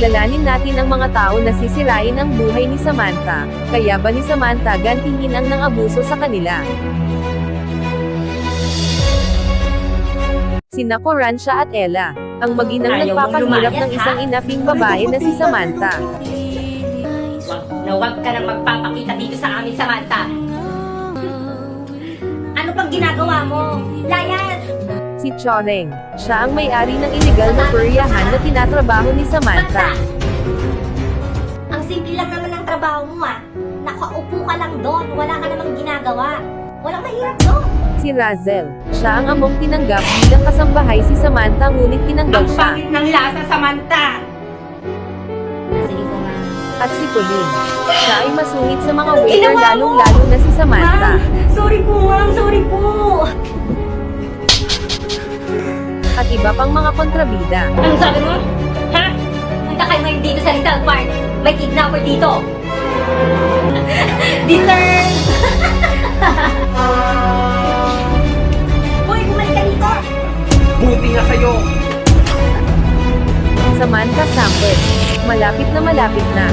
Kilalanin natin ang mga tao na sisirain ang buhay ni Samantha. Kaya ba ni Samantha gantihin ang nang abuso sa kanila? Sina Corancia at Ella, ang mag-inang nagpapahirap ng isang inaping babae na si Samantha. Wag na wag ka nang magpapakita dito sa amin, Samantha. Ano pang ginagawa mo? Choreng, siya ang may-ari ng illegal na puryahan na tinatrabaho ni Samantha. Ang simple lang naman ng trabaho mo ah. Nakaupo ka lang doon, wala ka namang ginagawa. Walang mahirap doon. Si Razel, siya ang among tinanggap bilang kasambahay si Samantha ngunit tinanggal Ang siya. pangit ng lasa, Samantha! Sige ko nga. At si Colleen, siya ay masungit sa mga waiter lalong-lalo na si Samantha. Ma'am, sorry po ma'am, sorry po. At iba pang mga kontrabida. Anong sabi mo? Ha? Punta kayo ngayon dito sa Rizal Park. May kidnapper dito. Deserve! Hoy, bumalik ka dito! Buti nga sa'yo! Samantha Samples, malapit na malapit na.